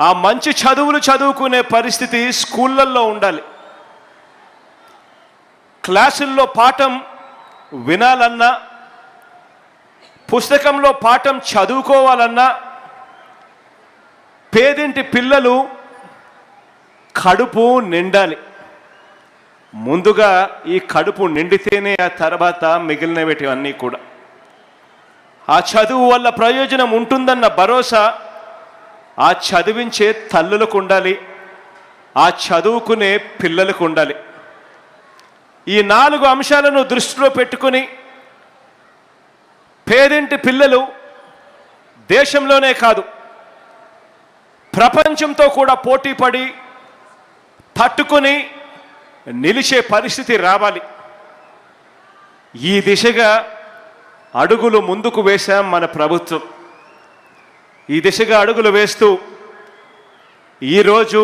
ఆ మంచి చదువులు చదువుకునే పరిస్థితి స్కూళ్ళల్లో ఉండాలి. క్లాసుల్లో పాఠం వినాలన్నా పుస్తకంలో పాఠం చదువుకోవాలన్నా పేదింటి పిల్లలు కడుపు నిండాలి. ముందుగా ఈ కడుపు నిండితేనే ఆ తర్వాత మిగిలినవి అన్నీ కూడా. ఆ చదువు వల్ల ప్రయోజనం ఉంటుందన్న భరోసా ఆ చదివించే తల్లులకు ఉండాలి ఆ చదువుకునే పిల్లలకు ఉండాలి ఈ నాలుగు అంశాలను దృష్టిలో పెట్టుకుని పేదింటి పిల్లలు దేశంలోనే కాదు ప్రపంచంతో కూడా పోటీ పడి తట్టుకుని నిలిచే పరిస్థితి రావాలి. ఈ దిశగా అడుగులు ముందుకు వేశాం మన ప్రభుత్వం. ఈ దిశగా అడుగులు వేస్తూ ఈరోజు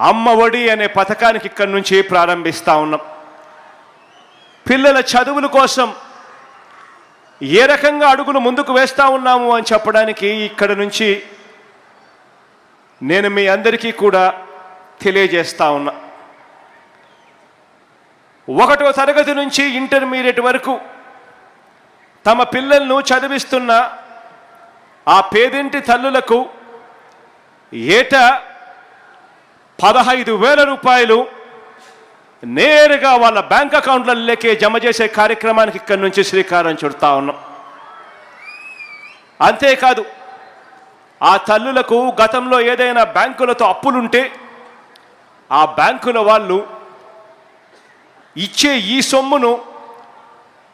అమ్మ ఒడి అనే పథకానికి ఇక్కడి నుంచి ప్రారంభిస్తా ఉన్నాం. పిల్లల చదువుల కోసం ఏ రకంగా అడుగులు ముందుకు వేస్తూ ఉన్నాము అని చెప్పడానికి ఇక్కడ నుంచి నేను మీ అందరికీ కూడా తెలియజేస్తా ఉన్నా. ఒకటో తరగతి నుంచి ఇంటర్మీడియట్ వరకు తమ పిల్లలను చదివిస్తున్న ఆ పేదింటి తల్లులకు ఏటా పదహైదు వేల రూపాయలు నేరుగా వాళ్ళ బ్యాంక్ అకౌంట్లలోకే జమ చేసే కార్యక్రమానికి ఇక్కడి నుంచి శ్రీకారం చుడతా ఉన్నాం. అంతేకాదు ఆ తల్లులకు గతంలో ఏదైనా బ్యాంకులతో అప్పులుంటే ఆ బ్యాంకుల వాళ్ళు ఇచ్చే ఈ సొమ్మును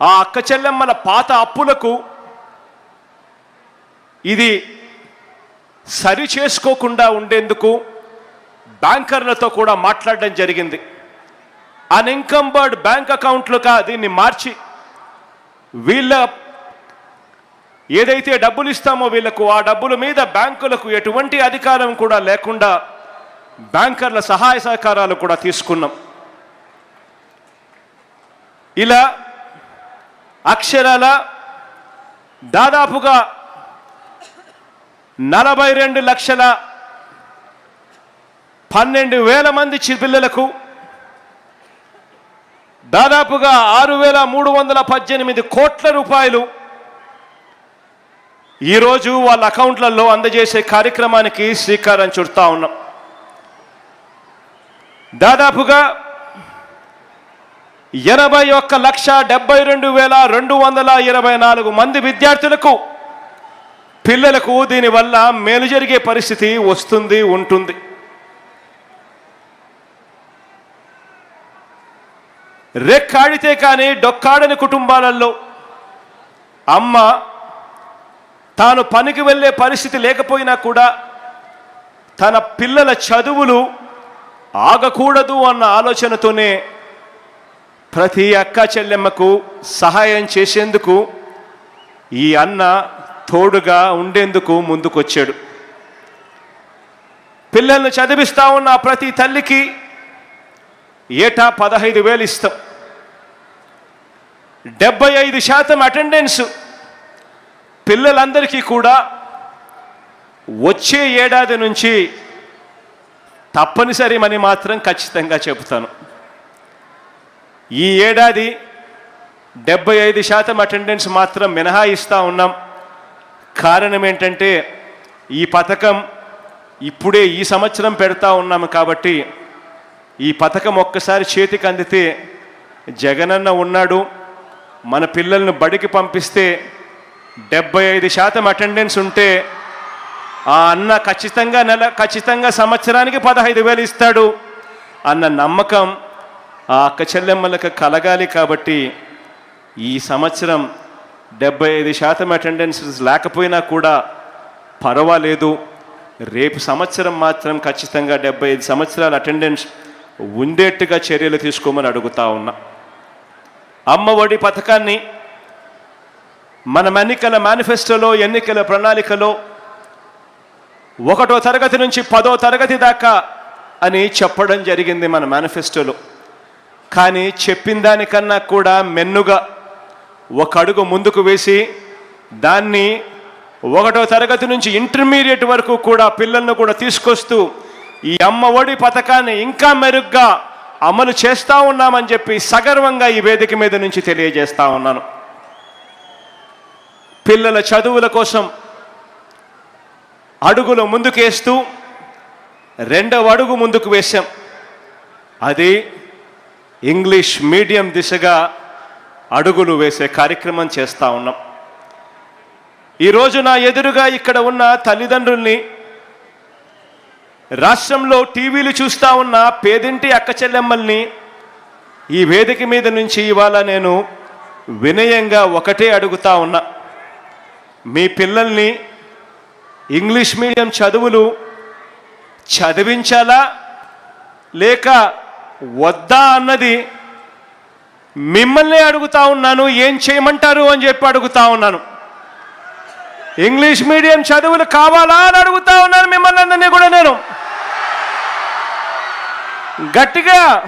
ఆ అక్క చెల్లెమ్మల పాత అప్పులకు ఇది సరి చేసుకోకుండా ఉండేందుకు బ్యాంకర్లతో కూడా మాట్లాడడం జరిగింది. అన్ఇన్కంబర్డ్ బ్యాంక్ అకౌంట్లుగా దీన్ని మార్చి వీళ్ళ ఏదైతే డబ్బులు ఇస్తామో వీళ్ళకు ఆ డబ్బుల మీద బ్యాంకులకు ఎటువంటి అధికారం కూడా లేకుండా బ్యాంకర్ల సహాయ సహకారాలు కూడా తీసుకున్నాం. ఇలా అక్షరాల దాదాపుగా నలభై రెండు లక్షల పన్నెండు వేల మంది చి- పిల్లలకు దాదాపుగా ఆరు వేల మూడు వందల పద్దెనిమిది కోట్ల రూపాయలు ఈరోజు వాళ్ళ అకౌంట్లలో అందజేసే కార్యక్రమానికి శ్రీకారం చుడతా ఉన్నాం. దాదాపుగా ఎనభై ఒక్క లక్ష డెబ్బై రెండు వేల రెండు వందల ఇరవై నాలుగు మంది విద్యార్థులకు పిల్లలకు దీనివల్ల మేలు జరిగే పరిస్థితి వస్తుంది ఉంటుంది. రెక్కాడితే కానీ డొక్కాడని కుటుంబాలలో అమ్మ తాను పనికి వెళ్ళే పరిస్థితి లేకపోయినా కూడా తన పిల్లల చదువులు ఆగకూడదు అన్న ఆలోచనతోనే ప్రతి అక్క చెల్లెమ్మకు సహాయం చేసేందుకు ఈ అన్న తోడుగా ఉండేందుకు ముందుకొచ్చాడు. పిల్లల్ని చదివిస్తా ఉన్న ప్రతి తల్లికి ఏటా పదహైదు వేలు ఇస్తాం. డెబ్బై ఐదు శాతం అటెండెన్స్ పిల్లలందరికీ కూడా వచ్చే ఏడాది నుంచి తప్పనిసరి అని మాత్రం ఖచ్చితంగా చెబుతాను. ఈ ఏడాది డెబ్బై ఐదు శాతం అటెండెన్స్ మాత్రం మినహాయిస్తూ ఉన్నాం. కారణం ఏంటంటే ఈ పథకం ఇప్పుడే ఈ సంవత్సరం పెడతా ఉన్నాము కాబట్టి ఈ పథకం ఒక్కసారి చేతికి అందితే జగనన్న ఉన్నాడు మన పిల్లలను బడికి పంపిస్తే డెబ్బై ఐదు శాతం అటెండెన్స్ ఉంటే ఆ అన్న ఖచ్చితంగా నెల ఖచ్చితంగా సంవత్సరానికి పదహైదు వేలు ఇస్తాడు అన్న నమ్మకం ఆ అక్క చెల్లెమ్మలకు కలగాలి కాబట్టి ఈ సంవత్సరం డెబ్బై ఐదు శాతం అటెండెన్స్ లేకపోయినా కూడా పర్వాలేదు. రేపు సంవత్సరం మాత్రం ఖచ్చితంగా డెబ్బై ఐదు సంవత్సరాల అటెండెన్స్ ఉండేట్టుగా చర్యలు తీసుకోమని అడుగుతా ఉన్నా. అమ్మ ఒడి పథకాన్ని మన ఎన్నికల మేనిఫెస్టోలో ఎన్నికల ప్రణాళికలో ఒకటో తరగతి నుంచి పదో తరగతి దాకా అని చెప్పడం జరిగింది మన మేనిఫెస్టోలో. కానీ చెప్పిన దానికన్నా కూడా మెన్నుగా ఒక అడుగు ముందుకు వేసి దాన్ని ఒకటో తరగతి నుంచి ఇంటర్మీడియట్ వరకు కూడా పిల్లలను కూడా తీసుకొస్తూ ఈ అమ్మ ఒడి పథకాన్ని ఇంకా మెరుగ్గా అమలు చేస్తూ ఉన్నామని చెప్పి సగర్వంగా ఈ వేదిక మీద నుంచి తెలియజేస్తూ ఉన్నాను. పిల్లల చదువుల కోసం అడుగులు ముందుకేస్తూ రెండవ అడుగు ముందుకు వేశాం. అది ఇంగ్లీష్ మీడియం దిశగా అడుగులు వేసే కార్యక్రమం చేస్తూ ఉన్నాం. ఈరోజు నా ఎదురుగా ఇక్కడ ఉన్న తల్లిదండ్రుల్ని రాష్ట్రంలో టీవీలు చూస్తూ ఉన్న పేదింటి అక్క చెల్లెమ్మల్ని ఈ వేదిక మీద నుంచి ఇవాళ నేను వినయంగా ఒకటే అడుగుతా ఉన్నా. మీ పిల్లల్ని ఇంగ్లీష్ మీడియం చదువులు చదివించాలా లేక వద్దా అన్నది మిమ్మల్ని అడుగుతా ఉన్నాను ఏం చేయమంటారు అని చెప్పి అడుగుతా ఉన్నాను. ఇంగ్లీష్ మీడియం చదువులు కావాలా అని అడుగుతా ఉన్నాను మిమ్మల్ని అందరినీ కూడా నేను. గట్టిగా.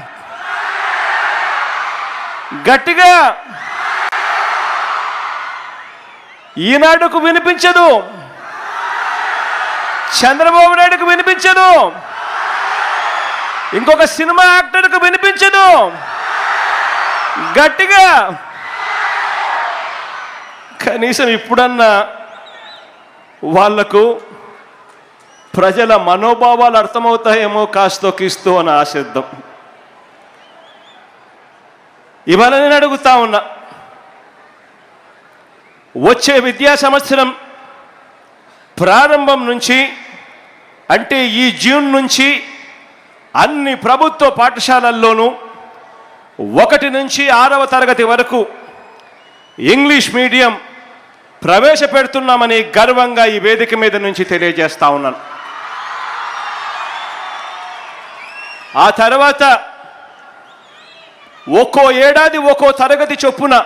గట్టిగా. ఈనాడుకు వినిపించదు. చంద్రబాబు నాయుడుకు వినిపించదు. ఇంకొక సినిమా యాక్టర్కు వినిపించదు. గట్టిగా. కనీసం ఇప్పుడన్నా వాళ్ళకు ప్రజల మనోభావాలు అర్థమవుతాయేమో కాస్తో కీస్తూ అని ఆశిద్దాం. ఇవాళ నేను అడుగుతా ఉన్నా వచ్చే విద్యా సంవత్సరం ప్రారంభం నుంచి అంటే ఈ జూన్ నుంచి అన్ని ప్రభుత్వ పాఠశాలల్లోనూ ఒకటి నుంచి ఆరవ తరగతి వరకు ఇంగ్లీష్ మీడియం ప్రవేశపెడుతున్నామని గర్వంగా ఈ వేదిక మీద నుంచి తెలియజేస్తా ఉన్నాను. ఆ తర్వాత ఒక్కో ఏడాది ఒక్కో తరగతి చొప్పున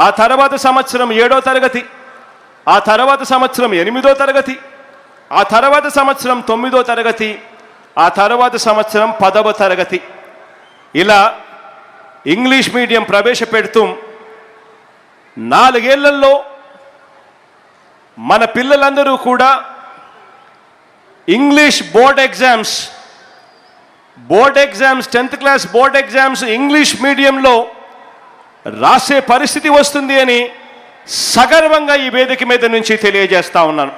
ఆ తర్వాత సంవత్సరం ఏడో తరగతి ఆ తర్వాత సంవత్సరం ఎనిమిదో తరగతి ఆ తర్వాత సంవత్సరం తొమ్మిదో తరగతి ఆ తర్వాత సంవత్సరం పదవ తరగతి. ఇలా ఇంగ్లీష్ మీడియం ప్రవేశపెడుతూ నాలుగేళ్ళలో మన పిల్లలందరూ కూడా English board exams board exams tenth class board exams English మీడియంలో రాసే పరిస్థితి వస్తుంది అని సగర్వంగా ఈ వేదిక మీద నుంచి తెలియజేస్తా ఉన్నాను.